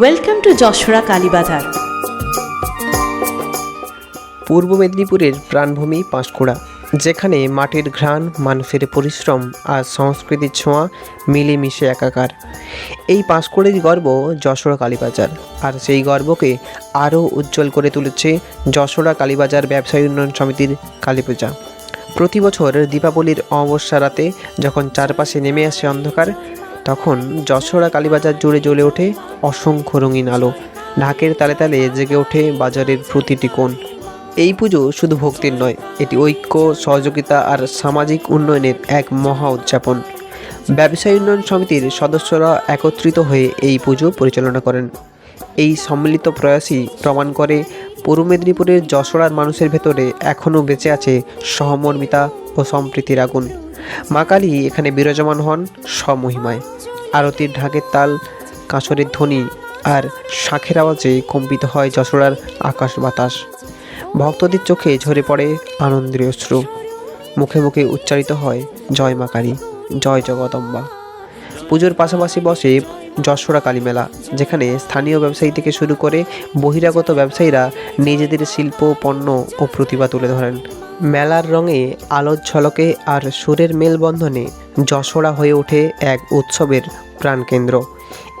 Welcome to Jashora Kalibazar পূর্ব মেদিনীপুরের প্রাণভূমি পাঁশকুড়া, যেখানে মাটির ঘ্রাণ মানুষের পরিশ্রম আর সংস্কৃতির ছোঁয়া মিলেমিশে একাকার। এই পাঁশকুড়ের গর্ব যশোরা কালীবাজার, আর সেই গর্বকে আরও উজ্জ্বল করে তুলেছে যশোরা কালীবাজার ব্যবসায়ী উন্নয়ন সমিতির কালীপূজা প্রতি বছর দীপাবলির অমাবস্যা রাতে যখন চারপাশে নেমে আসে অন্ধকার তখন যশোরা কালীবাজার জুড়ে জ্বলে ওঠে অসংখ্য রঙিন আলো। ঢাকের তালে তালে জেগে ওঠে বাজারের প্রতিটি কোণ। এই পুজো শুধু ভক্তির নয়, এটি ঐক্য, সহযোগিতা আর সামাজিক উন্নয়নের এক মহা উদযাপন। ব্যবসায়ী উন্নয়ন সমিতির সদস্যরা একত্রিত হয়ে এই পুজো পরিচালনা করেন। এই সম্মিলিত প্রয়াসই প্রমাণ করে পূর্ব মেদিনীপুরের যশোরার মানুষের ভেতরে এখনও বেঁচে আছে সহমর্মিতা ও সম্প্রীতির আগুন। মা কালী এখানে বিরাজমান হন স্বমহিমায়। আরতির ঢাকের তাল কাঁচরের ধ্বনি আর শাঁখের আওয়াজে কম্পিত হয় যশোরার আকাশ বাতাস। ভক্তদের চোখে ঝরে পড়ে আনন্দের অশ্রু। মুখে মুখে উচ্চারিত হয়, জয় মা কালী, জয় জগদম্বা। পুজোর পাশাপাশি বসে যশোরা কালী মেলা, যেখানে স্থানীয় ব্যবসায়ী থেকে শুরু করে বহিরাগত ব্যবসায়ীরা নিজেদের শিল্প, পণ্য ও প্রতিভা তুলে ধরেন। মেলার রঙে আলোর ঝলকে আর সুরের মেলবন্ধনে যশোরা হয়ে ওঠে এক উৎসবের প্রাণকেন্দ্র।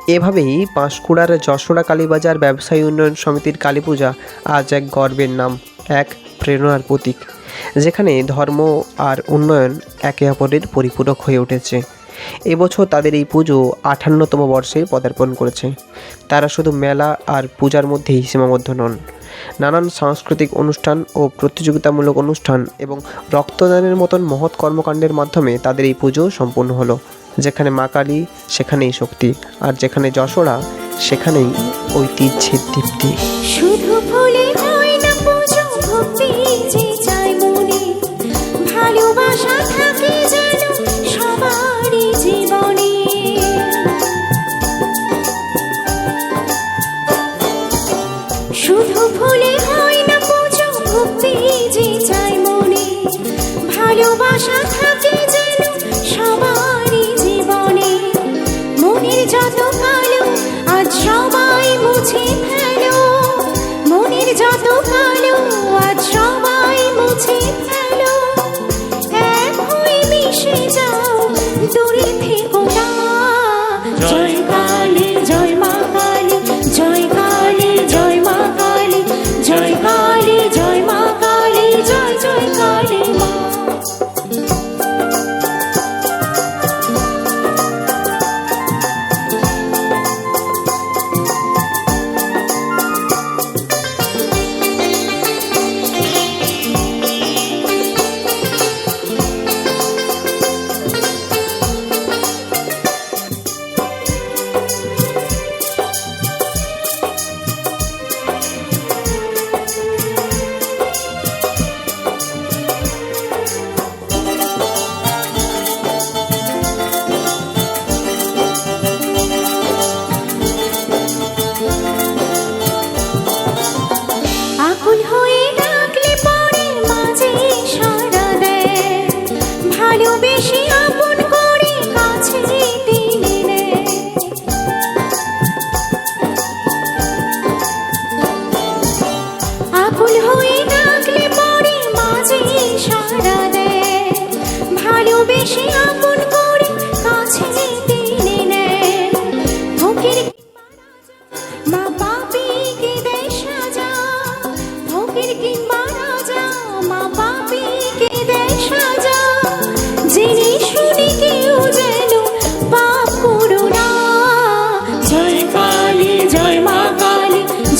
এভাবেই পাঁশকুড়ার যশোরা কালীবাজার ব্যবসায়ী উন্নয়ন সমিতির কালীপূজা আজ এক গর্বের নাম, এক প্রেরণার প্রতীক, যেখানে ধর্ম আর উন্নয়ন একে অপরের পরিপূরক হয়ে উঠেছে। এবছর তাদের এই পুজো আঠান্নতম বর্ষে পদার্পণ করেছে। তারা শুধু মেলা আর পূজার মধ্যেই সীমাবদ্ধ নন। নানান সাংস্কৃতিক অনুষ্ঠান ও প্রতিযোগিতামূলক অনুষ্ঠান এবং রক্তদানের মতন মহৎ কর্মকাণ্ডের মাধ্যমে তাদের এই পুজো সম্পূর্ণ হলো। যেখানে মা কালী, সেখানেই শক্তি, আর যেখানে যশোরা, সেখানেই ঐতিহ্যের দীপ্তি শুধু আজ সবাই মুছে জয় মা কালী জয় জয় মা কালী জয় কালী জয় মা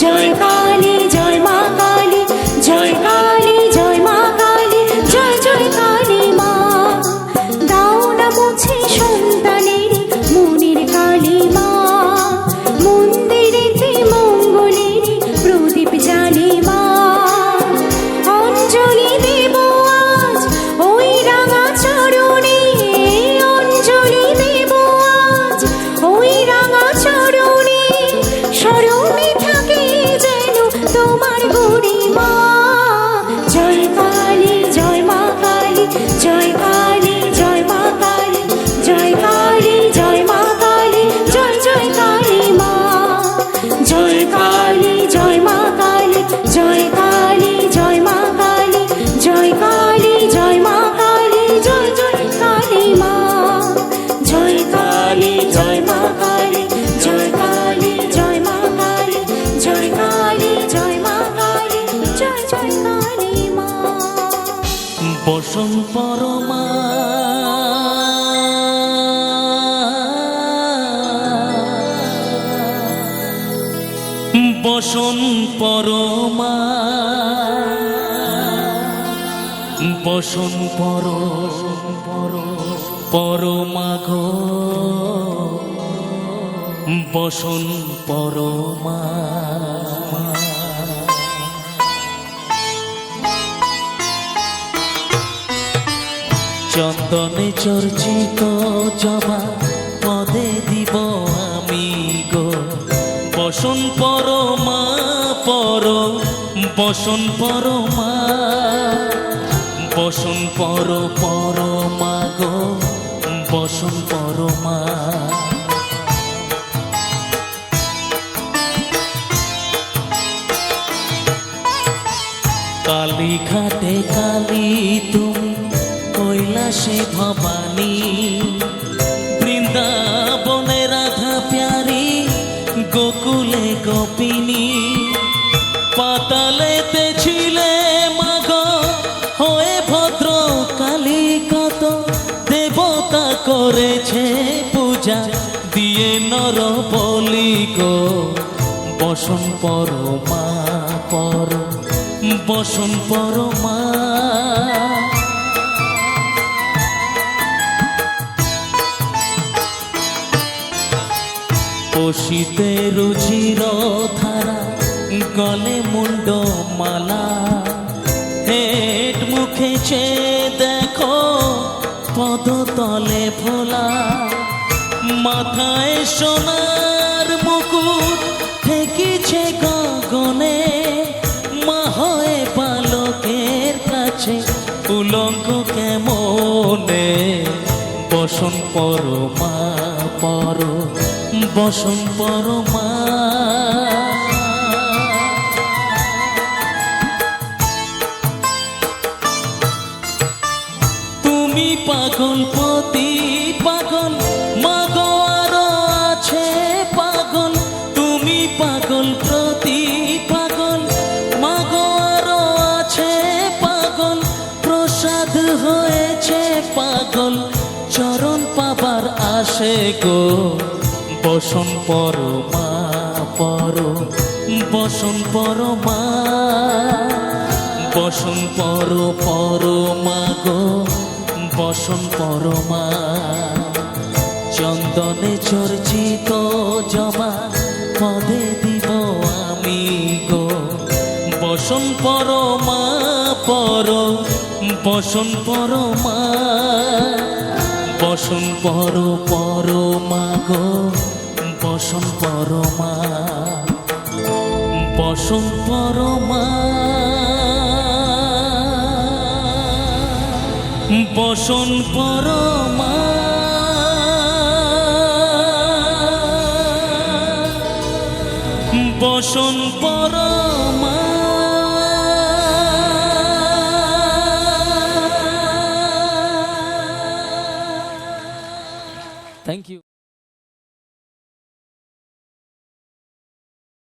কালী তোমার বসন পরমা। বসন পরমা। বসন পর পর পরমা গো। বসন পরমা। চন্দনে চর্চিত জমা পদে দিব আমি গো। বসন পরমা, পর, বসন পরমা, বসন পর, পরমা গো, বসন পরমা। কালী ঘাটে কালী তুমি কৈলাসে ভবানী। বৃন্দাবনে রাধা প্যারি, গোকুলে গোপিনী। পাতালেতে ছিলে মাগ, হয়ে ভদ্র কালী কত। দেবতা করেছে পূজা, দিয়ে নর বলি গো। বসন পরমা পর বসন পরমা পশিতে রুচির ধারা, গলে মুন্ড মালা। হেট মুখে চেয়ে দেখো পদ তলে ভোলা। মাথায় সোনার মুকুট ঠেকিছে গগনে। মা হয়ে বালকের কাছে, উলঙ্গ কেমনে? বসন পরমা পর বসন পরমা। তুমি পাগল পতি, পাগল, মাগো আছে পাগল। তুমি পাগল প্রতি, পাগল, মাগো আছে পাগল। প্রসাদ হয়েছে পাগল, চরণ পাবার আসে গো। বসন পরমা পর। বসন পরমা বসন পর পরমা গো। বসন পরমা চন্দনে চর্চিত জমা পদে দিব আমি গো। বসন পরমা পর। বসন পরমা বসন পর পরমা গো। বসন পরমা বসন পরমা বসন পরমা। বসন পরমা।